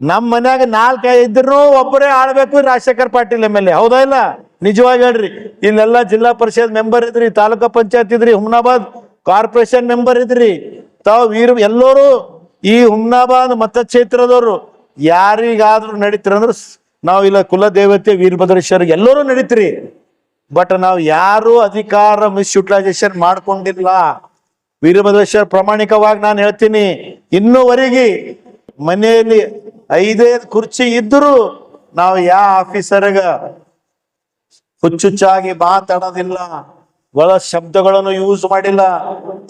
ನಮ್ ಮನ್ಯಾಗ ನಾಲ್ಕ ಇದ್ರು ಒಬ್ಬರೇ ಆಳ್ಬೇಕು Rajashekhar Patil M L A. ಹೌದಾ ಇಲ್ಲ? ನಿಜವಾಗಿ ಹೇಳ್ರಿ. ಇಲ್ಲೆಲ್ಲ ಜಿಲ್ಲಾ ಪರಿಷತ್ ಮೆಂಬರ್ ಇದ್ರಿ, ತಾಲೂಕಾ ಪಂಚಾಯತ್ ಇದ್ರಿ, ಹುಮ್ನಾಬಾದ್ ಕಾರ್ಪೊರೇಷನ್ ಮೆಂಬರ್ ಇದ್ರಿ. ತಾವ್ ವೀರ್ ಎಲ್ಲರೂ ಈ ಹುಮ್ನಾಬಾದ್ ಮತಕ್ಷೇತ್ರದವರು. ಯಾರಿಗಾದ್ರೂ ನಡೀತೀರ ಅಂದ್ರೆ ನಾವ್ ಇಲ್ಲ ಕುಲದೇವತೆ ವೀರಭದ್ರೇಶ್ವರ ಎಲ್ಲರೂ ನಡೀತ್ರಿ. ಬಟ್ ನಾವು ಯಾರು ಅಧಿಕಾರ ಮಿಸ್ಯುಟಿಲೈಸೇಷನ್ ಮಾಡ್ಕೊಂಡಿಲ್ಲ. ವೀರಭದ್ರೇಶ್ವರ ಪ್ರಾಮಾಣಿಕವಾಗಿ ನಾನು ಹೇಳ್ತೀನಿ. ಇನ್ನೂವರೆಗೆ ಮನೆಯಲ್ಲಿ ಐದೈದು ಕುರ್ಚಿ ಇದ್ದರೂ ನಾವು ಯಾವ ಆಫೀಸರ್ಗ ಹುಚ್ಚುಚ್ಚಾಗಿ ಮಾತಾಡೋದಿಲ್ಲ, ಒಳ ಶಬ್ದಗಳನ್ನು ಯೂಸ್ ಮಾಡಿಲ್ಲ,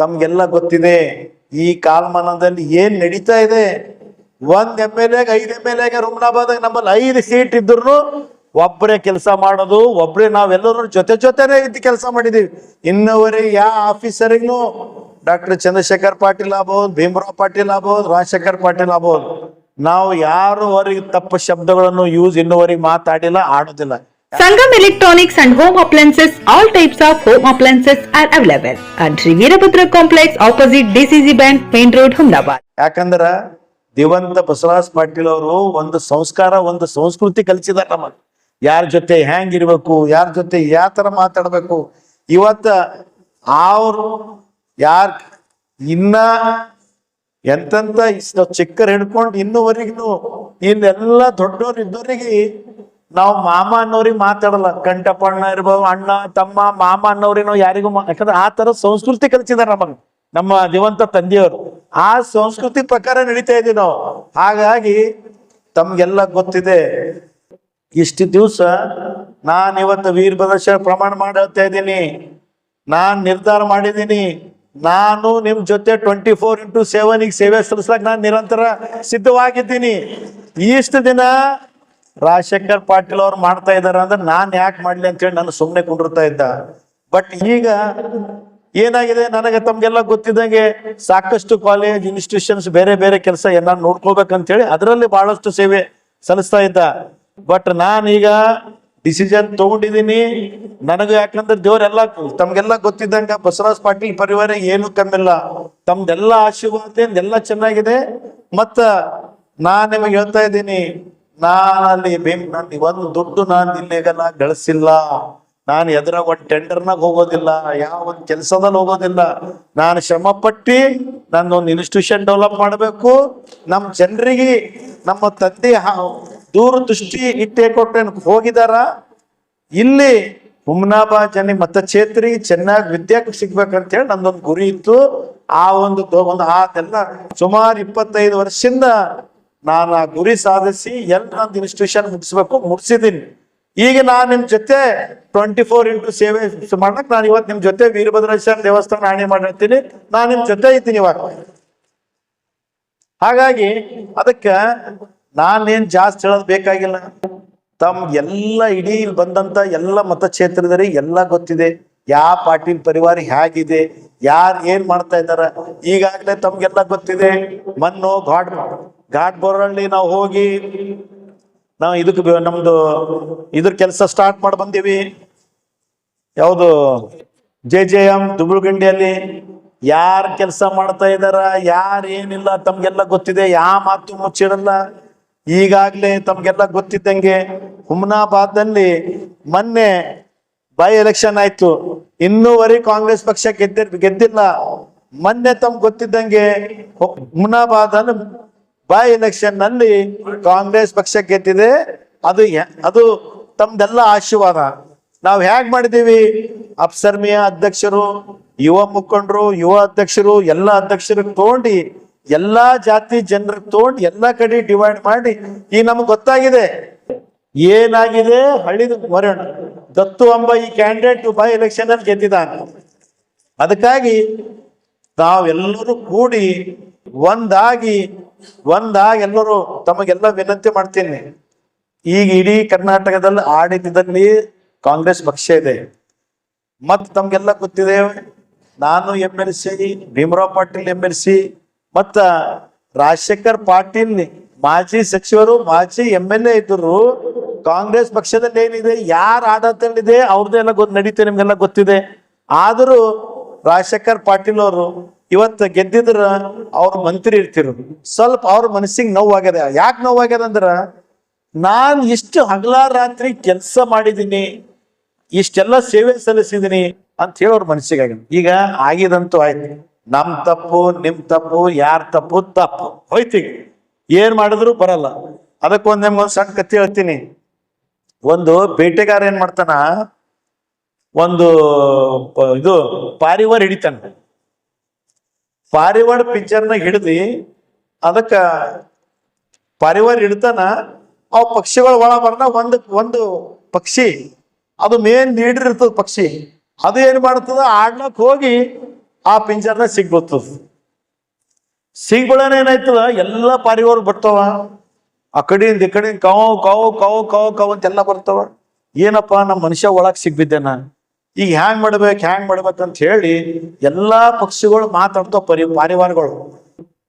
ತಮ್ಗೆಲ್ಲ ಗೊತ್ತಿದೆ, ಈ ಕಾಲಮಾನದಲ್ಲಿ ಏನ್ ನಡೀತಾ ಇದೆ? ಒಂದ್ ಎಂ ಎಲ್ ಎಗ್, ಐದ್ ಎಂ ಎಲ್ ಎಗೆ ರೂಮ್ನಾಬಾದಾಗ ನಮ್ಮಲ್ಲಿ ಐದು ಸೀಟ್ ಇದ್ರು ಒಬ್ಬರೇ ಕೆಲಸ ಮಾಡೋದು ಒಬ್ಬರೇ ನಾವೆಲ್ಲರೂ ಜೊತೆ ಜೊತೆನೆ ಇದ್ದು ಕೆಲಸ ಮಾಡಿದೀವಿ. ಇನ್ನುವರೆಗೆ ಯಾವ ಆಫೀಸರಿಗೂ ಡಾಕ್ಟರ್ ಚಂದ್ರಶೇಖರ್ ಪಾಟೀಲ್ ಆಗ್ಬೋದು, ಭೀಮರಾವ್ ಪಾಟೀಲ್ ಆಗ್ಬೋದು, ರಾಜಶೇಖರ್ ಪಾಟೀಲ್ ಆಗ್ಬೋದು. ನಾವು ಯಾರೂವರೆಗೆ ತಪ್ಪು ಶಬ್ದಗಳನ್ನು ಯೂಸ್ ಇನ್ನೂವರೆಗೆ ಮಾತಾಡಿಲ್ಲ ಆಡೋದಿಲ್ಲ. Sangam electronics and home appliances all types of home appliances are available at Shri Veerabhadra complex opposite DCC bank main road Humnabad ಯಾಕಂದ್ರ ದಿವಂತ ಬಸವರಾಜ್ ಪಾಟೀಲ್ ಅವರು ಒಂದು ಸಂಸ್ಕಾರ ಒಂದು ಸಂಸ್ಕೃತಿ ಕಲಿಸಿದ ನಮಗೆ ಯಾರ ಜೊತೆ ಹ್ಯಾಂಗ್ ಇರಬೇಕು ಯಾರ ಜೊತೆ ಯಾವ ತರ ಮಾತಾಡ್ಬೇಕು ಇವತ್ತ ಅವರು ಯಾರ ಇನ್ನ ಎಂತೆಂತ ಇಷ್ಟು ಚಿಕ್ಕರ್ ಹಿಡ್ಕೊಂಡು ಇನ್ನುವರೆಗೂ ಇಲ್ಲೆಲ್ಲ ದೊಡ್ಡವ್ರು ಇದ್ದವರಿಗೆ ನಾವು ಮಾಮ ಅನ್ನೋರಿಗೆ ಮಾತಾಡಲ್ಲ. ಕಂಠಪಣ್ಣ ಇರ್ಬೋದು, ಅಣ್ಣ, ತಮ್ಮ, ಮಾಮ ಅನ್ನೋರಿಗೆ ನಾವು ಯಾರಿಗೂ ಯಾಕಂದ್ರೆ ಆ ತರ ಸಂಸ್ಕೃತಿ ಕಲಿಸಿದಾರೆ ನಮಗೆ, ನಮ್ಮ ದಿವಂತ ತಂದೆಯವರು. ಆ ಸಂಸ್ಕೃತಿ ಪ್ರಕಾರ ನಡೀತಾ ಇದೀವಿ ನಾವು. ಹಾಗಾಗಿ ತಮ್ಗೆಲ್ಲ ಗೊತ್ತಿದೆ. ಇಷ್ಟು ದಿವಸ ನಾನು ಇವತ್ತು ವೀರಭದ್ರಶ ಪ್ರಮಾಣ ಮಾಡುತ್ತಾ ಇದ್ದೀನಿ. ನಾನ್ ನಿರ್ಧಾರ ಮಾಡಿದ್ದೀನಿ. ನಾನು ನಿಮ್ ಜೊತೆ ಟ್ವೆಂಟಿ ಫೋರ್ ಇಂಟು ಸೆವೆನ್ ಈಗ ಸೇವೆ ಸಲ್ಲಿಸ್ಲಕ್ ನಾನು ನಿರಂತರ ಸಿದ್ಧವಾಗಿದ್ದೀನಿ. ಇಷ್ಟು ದಿನ ರಾಜಶೇಖರ್ ಪಾಟೀಲ್ ಅವ್ರು ಮಾಡ್ತಾ ಇದ್ದಾರೆ ಅಂದ್ರೆ ನಾನ್ ಯಾಕೆ ಮಾಡ್ಲಿ ಅಂತೇಳಿ ನಾನು ಸುಮ್ಮನೆ ಕುಂಡಿರ್ತಾ ಇದ್ದ. ಬಟ್ ಈಗ ಏನಾಗಿದೆ? ನನಗೆ ತಮ್ಗೆಲ್ಲ ಗೊತ್ತಿದ್ದಂಗೆ ಸಾಕಷ್ಟು ಕಾಲೇಜ್ ಇನ್ಸ್ಟಿಟ್ಯೂಷನ್ಸ್ ಬೇರೆ ಬೇರೆ ಕೆಲಸ ಎಲ್ಲ ನೋಡ್ಕೋಬೇಕಂತೇಳಿ ಅದರಲ್ಲಿ ಬಹಳಷ್ಟು ಸೇವೆ ಸಲ್ಲಿಸ್ತಾ ಇದ್ದ. ಬಟ್ ನಾನೀಗ ಡಿಸಿಷನ್ ತಗೊಂಡಿದ್ದೀನಿ ನನಗೆ ಯಾಕಂದ್ರೆ ದೇವರೆಲ್ಲ ತಮ್ಗೆಲ್ಲ ಗೊತ್ತಿದ್ದಂಗ ಬಸವರಾಜ್ ಪಾಟೀಲ್ ಪರಿವಾರ ಏನು ಕಮ್ಮಿಲ್ಲ. ತಮ್ದೆಲ್ಲ ಆಶೀರ್ವಾದ ಎಲ್ಲ ಚೆನ್ನಾಗಿದೆ. ಮತ್ತ ನಾ ನಿಮಗೆ ಹೇಳ್ತಾ ಇದ್ದೀನಿ ನಾನು ಅಲ್ಲಿ ಭೀಮ್, ನಾನು ಒಂದು ದುಡ್ಡು ನಾನು ಇಲ್ಲಿಗ ಗಳಿಸಿಲ್ಲ. ನಾನು ಎದುರಾಗ ಒಂದು ಟೆಂಡರ್ನಾಗ ಹೋಗೋದಿಲ್ಲ, ಯಾವ ಒಂದು ಕೆಲಸದಲ್ಲಿ ಹೋಗೋದಿಲ್ಲ. ನಾನು ಶ್ರಮ ಪಟ್ಟಿ ಒಂದು ಇನ್ಸ್ಟಿಟ್ಯೂಷನ್ ಡೆವಲಪ್ ಮಾಡಬೇಕು. ನಮ್ಮ ಜನರಿಗೆ, ನಮ್ಮ ತಂದೆ ದೂರದೃಷ್ಟಿ ಇಟ್ಟೆ ಕೊಟ್ಟೆ ಹೋಗಿದಾರ? ಇಲ್ಲಿ ಹುಮ್ನಾಬಾದ್ ಮತ್ತ ಚೇತ್ರಿ ಚೆನ್ನಾಗಿ ವಿದ್ಯೆ ಸಿಗ್ಬೇಕಂತ ಹೇಳಿ ನಂದೊಂದು ಗುರಿ ಇತ್ತು. ಆ ಒಂದು ಒಂದು ಆತೆಲ್ಲ ಸುಮಾರು ಇಪ್ಪತ್ತೈದು ವರ್ಷದಿಂದ ನಾನು ಆ ಗುರಿ ಸಾಧಿಸಿ ಎಲ್ಲ ನಂದು ಇನ್ಸ್ಟಿಟ್ಯೂಷನ್ ಮುಗಿಸ್ಬೇಕು ಮುಗಿಸಿದ್ದೀನಿ ಈಗ ನಾನು ನಿಮ್ ಜೊತೆ ಟ್ವೆಂಟಿ ಫೋರ್ ಇಂಟು ಸೇವೆ ಮಾಡಕ್ ನಾನು ಇವತ್ತು ನಿಮ್ ಜೊತೆ ವೀರಭದ್ರೇಶ್ವರ ದೇವಸ್ಥಾನ ಆಣೆ ಮಾಡಿರ್ತೀನಿ. ನಾನು ನಿಮ್ ಜೊತೆ ಇದ್ದೀನಿ ಇವಾಗ. ಹಾಗಾಗಿ ಅದಕ್ಕ ನಾನೇನ್ ಜಾಸ್ತಿ ಹೇಳೋದು ಬೇಕಾಗಿಲ್ಲ. ತಮ್ ಎಲ್ಲ ಇಡೀ ಬಂದಂತ ಎಲ್ಲ ಮತಕ್ಷೇತ್ರದಲ್ಲಿ ಎಲ್ಲ ಗೊತ್ತಿದೆ. ಯಾವ ಪಾಟೀಲ್ ಪರಿವಾರ ಹೇಗಿದೆ, ಯಾರು ಏನ್ ಮಾಡ್ತಾ ಇದಾರ ಈಗಾಗ್ಲೇ ತಮ್ಗೆಲ್ಲ ಗೊತ್ತಿದೆ. ಮಣ್ಣು, ಘಾಟ್ ಘಾಟ್ ಬೋರಳ್ಳಿ ನಾವು ಹೋಗಿ ನಾವು ಇದಕ್ಕೆ ನಮ್ದು ಇದ್ರ ಕೆಲಸ ಸ್ಟಾರ್ಟ್ ಮಾಡಿ ಬಂದೀವಿ. ಯಾವುದು ಜೆ ಜೆ ಎಂ ದುಬುಳ್ಗಂಡಿಯಲ್ಲಿ ಯಾರ್ ಕೆಲಸ ಮಾಡ್ತಾ ಇದಾರ ಯಾರು ಏನಿಲ್ಲ, ತಮ್ಗೆಲ್ಲ ಗೊತ್ತಿದೆ. ಯಾವ ಮಾತು ಮುಚ್ಚಿಡಲ್ಲ. ಈಗಾಗ್ಲೇ ತಮಗೆಲ್ಲ ಗೊತ್ತಿದ್ದಂಗೆ ಹುಮ್ನಾಬಾದ್ನಲ್ಲಿ ಮೊನ್ನೆ ಬೈ ಎಲೆಕ್ಷನ್ ಆಯ್ತು. ಇನ್ನೂವರೆ ಕಾಂಗ್ರೆಸ್ ಪಕ್ಷ ಗೆದ್ದ ಗೆದ್ದಿಲ್ಲ. ಮೊನ್ನೆ ತಮ್ಗೆ ಗೊತ್ತಿದ್ದಂಗೆ ಹುಮ್ನಾಬಾದ್ ಬೈ ಎಲೆಕ್ಷನ್ನಲ್ಲಿ ಕಾಂಗ್ರೆಸ್ ಪಕ್ಷ ಗೆದ್ದಿದೆ. ಅದು ಅದು ತಮ್ದೆಲ್ಲ ಆಶೀರ್ವಾದ. ನಾವ್ ಹೇಗ್ ಮಾಡಿದೀವಿ? ಅಪ್ಸರ್ಮಿಯ ಅಧ್ಯಕ್ಷರು, ಯುವ ಮುಖಂಡರು, ಯುವ ಅಧ್ಯಕ್ಷರು, ಎಲ್ಲ ಅಧ್ಯಕ್ಷರು ತಗೊಂಡು ಎಲ್ಲಾ ಜಾತಿ ಜನರ ತೋಂಡ್ ಎಲ್ಲಾ ಕಡೆ ಡಿವೈಡ್ ಮಾಡಿ, ಈ ನಮ್ಗೆ ಗೊತ್ತಾಗಿದೆ. ಏನಾಗಿದೆ? ಹಳ್ಳಿದ ಮರಣ ದತ್ತು ಅಂಬ ಈ ಕ್ಯಾಂಡಿಡೇಟ್ ಬೈ ಎಲೆಕ್ಷನ್ ಅಲ್ಲಿ ಗೆದ್ದಿದ್ದಾನೆ. ಅದಕ್ಕಾಗಿ ನಾವೆಲ್ಲರೂ ಕೂಡಿ ಒಂದಾಗಿ ಒಂದಾಗಿ ಎಲ್ಲರೂ ತಮಗೆಲ್ಲ ವಿನಂತಿ ಮಾಡ್ತೀನಿ. ಈಗ ಇಡೀ ಕರ್ನಾಟಕದಲ್ಲಿ ಆಡಳಿತದಲ್ಲಿ ಕಾಂಗ್ರೆಸ್ ಪಕ್ಷ ಇದೆ. ಮತ್ತೆ ತಮ್ಗೆಲ್ಲ ಗೊತ್ತಿದೆ, ನಾನು M L C Bhimrao Patil M L C ಮತ್ತ ರಾಜಶೇಖರ್ ಪಾಟೀಲ್ ಮಾಜಿ ಸಚಿವರು, ಮಾಜಿ ಎಂ ಎಲ್ ಎ ಇದ್ರು ಕಾಂಗ್ರೆಸ್ ಪಕ್ಷದಲ್ಲಿ ಏನಿದೆ, ಯಾರ ಆಡಳಿತದಲ್ಲಿದೆ ಅವ್ರದ್ದೆಲ್ಲ ಗೊತ್ತು ನಡೀತೆ ನಿಮ್ಗೆಲ್ಲ ಗೊತ್ತಿದೆ. ಆದರೂ ರಾಜಶೇಖರ್ ಪಾಟೀಲ್ ಅವರು ಇವತ್ತು ಗೆದ್ದಿದ್ರ ಅವ್ರ ಮಂತ್ರಿ ಇರ್ತಿರು ಸ್ವಲ್ಪ ಅವ್ರ ಮನಸ್ಸಿಗೆ ನೋವಾಗ್ಯದ. ಯಾಕೆ ನೋವಾಗ್ಯದ ಅಂದ್ರ, ನಾನ್ ಇಷ್ಟು ಹಗಲ ರಾತ್ರಿ ಕೆಲಸ ಮಾಡಿದೀನಿ, ಇಷ್ಟೆಲ್ಲ ಸೇವೆ ಸಲ್ಲಿಸಿದೀನಿ ಅಂತ ಹೇಳಿ ಅವ್ರ ಮನಸ್ಸಿಗೆ ಆಗಿದೆ ಈಗ ಆಗಿದಂತೂ ಆಯ್ತು. ನಮ್ ತಪ್ಪು, ನಿಮ್ ತಪ್ಪು, ಯಾರ ತಪ್ಪು ತಪ್ಪು. ಹೋಯ್ತಿ ಏನ್ ಮಾಡಿದ್ರು ಬರಲ್ಲ. ಅದಕ್ಕೊಂದ್ ನಿಮ್ಗೊಂದು ಸಣ್ಣ ಕತ್ತಿ ಹೇಳ್ತೀನಿ. ಒಂದು ಬೇಟೆಗಾರ ಏನ್ ಮಾಡ್ತಾನ? ಒಂದು ಇದು ಪಾರಿವಾರ್ ಹಿಡಿತಾನ. ಪಾರಿವಾಳ ಪಿಕ್ಚರ್ನ ಹಿಡಿದು ಅದಕ್ಕ ಪಾರಿವಾರ ಹಿಡಿತಾನ, ಅವು ಪಕ್ಷಿಗಳ ಒಳ ಬರ್ನ ಒಂದು ಒಂದು ಪಕ್ಷಿ. ಅದು ಮೇನ್ ಲೀಡರ್ ಪಕ್ಷಿ. ಅದು ಏನ್ ಮಾಡ್ತದ? ಆಡ್ಲಕ್ ಹೋಗಿ ಆ ಪಿಂಜರ್ನ ಸಿಗ್ಬಿಡ್ತದ ಸಿಗ್ಬಿಡೋಣ ಏನಾಯ್ತದ? ಎಲ್ಲ ಪಾರಿವಾಳ ಬರ್ತಾವ. ಆ ಕಡೆಯಿಂದ ಈ ಕಡೆಯಿಂದ ಕಾವು ಕಾವು ಕಾವು ಕಾವು ಕಾವು ಅಂತೆಲ್ಲ ಬರ್ತಾವ. ಏನಪ್ಪ ನಮ್ಮ ಮನುಷ್ಯ ಒಳಗ್ ಸಿಗ್ಬಿದ್ದೇನ ಈಗ ಹ್ಯಾಂಗ್ ಮಾಡ್ಬೇಕು, ಹ್ಯಾಂಗ್ ಮಾಡ್ಬೇಕಂತ ಹೇಳಿ ಎಲ್ಲಾ ಪಕ್ಷಿಗಳು ಮಾತಾಡ್ತಾವ ಪರಿ ಪಾರಿವಾರಗಳು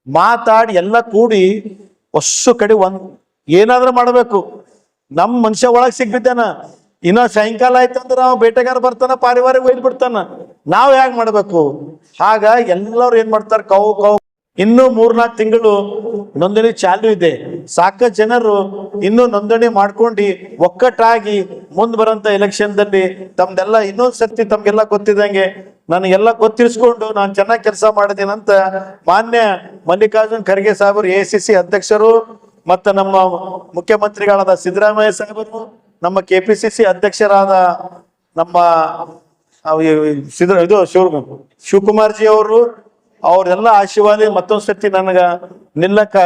ಮಾತಾಡಿ ಎಲ್ಲ ಕೂಡಿ ವರ್ಷ ಕಡೆ ಒಂದ್ ಏನಾದ್ರೂ ಮಾಡ್ಬೇಕು. ನಮ್ ಮನುಷ್ಯ ಒಳಗ್ ಸಿಗ್ಬಿದ್ದಾನ ಇನ್ನ ಸಾಯಂಕಾಲ ಆಯ್ತಂದ್ರ ಬೇಟೆಗಾರ ಬರ್ತಾನ ಪಾರಿವಾರ ಒಯ್ದು ಬಿಡ್ತಾನ. ನಾವ್ ಹ್ಯಾಂಗ್ ಮಾಡ್ಬೇಕು? ಆಗ ಎಲ್ಲರೂ ಏನ್ ಮಾಡ್ತಾರೆ? ಕೌ ಕೌ. ಇನ್ನು ಮೂರ್ನಾಲ್ಕು ತಿಂಗಳು ನೋಂದಣಿ ಚಾಲು ಇದೆ. ಸಾಕಷ್ಟು ಜನರು ಇನ್ನೂ ನೋಂದಣಿ ಮಾಡ್ಕೊಂಡು ಒಕ್ಕಟ್ಟಾಗಿ ಮುಂದ್ ಬರೋಂತ ಎಲೆಕ್ಷನ್ ದಲ್ಲಿ ತಮ್ದೆಲ್ಲ ಇನ್ನೊಂದ್ ಸರ್ತಿ ತಮ್ಗೆಲ್ಲ ಗೊತ್ತಿದಂಗೆ ನನಗೆಲ್ಲ ಗೊತ್ತಿರಿಸ್ಕೊಂಡು ನಾನು ಚೆನ್ನಾಗಿ ಕೆಲಸ ಮಾಡಿದ್ದೀನಂತ ಮಾನ್ಯ ಮಲ್ಲಿಕಾರ್ಜುನ್ ಖರ್ಗೆ ಸಾಹೇಬರು ಎ ಸಿ ಸಿ ಅಧ್ಯಕ್ಷರು, ಮತ್ತ ನಮ್ಮ ಮುಖ್ಯಮಂತ್ರಿಗಳಾದ ಸಿದ್ದರಾಮಯ್ಯ ಸಾಹೇಬರು ನಮ್ಮ ಕೆ ಪಿ ಸಿ ಸಿ ಅಧ್ಯಕ್ಷರಾದ ನಮ್ಮ ಇದು ಶಿವ ಶಿವಕುಮಾರ್ ಜಿ ಅವರು ಅವ್ರೆಲ್ಲ ಆಶೀರ್ವಾದ ಮತ್ತೊಂದು ಸರ್ತಿ ನನಗ ನಿಲ್ಲಕ್ಕ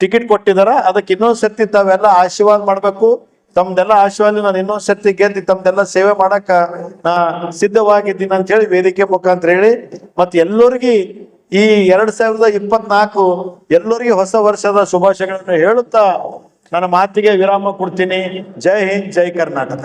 ಟಿಕೆಟ್ ಕೊಟ್ಟಿದಾರ. ಅದಕ್ಕೆ ಇನ್ನೊಂದು ತಾವೆಲ್ಲ ಆಶೀರ್ವಾದ ಮಾಡ್ಬೇಕು. ತಮ್ದೆಲ್ಲ ಆಶೀರ್ವಾದ ನಾನು ಇನ್ನೊಂದ್ ಸರ್ತಿ ಗೆದ್ದು ತಮ್ದೆಲ್ಲ ಸೇವೆ ಮಾಡಕ್ಕ ನಾ ಸಿದ್ಧವಾಗಿದ್ದೀನಿ ಅಂತ ಹೇಳಿ ವೇದಿಕೆ ಮುಖಾಂತರ ಹೇಳಿ. ಮತ್ತೆ ಎಲ್ಲರಿಗೂ ಈ ಎರಡ್ ಸಾವಿರದ ಇಪ್ಪತ್ನಾಲ್ಕು ಎಲ್ಲರಿಗೂ ಹೊಸ ವರ್ಷದ ಶುಭಾಶಯಗಳನ್ನು ಹೇಳುತ್ತಾ ನನ್ನ ಮಾತಿಗೆ ವಿರಾಮ ಕೊಡ್ತೀನಿ. ಜೈ ಹಿಂದ್, ಜೈ ಕರ್ನಾಟಕ.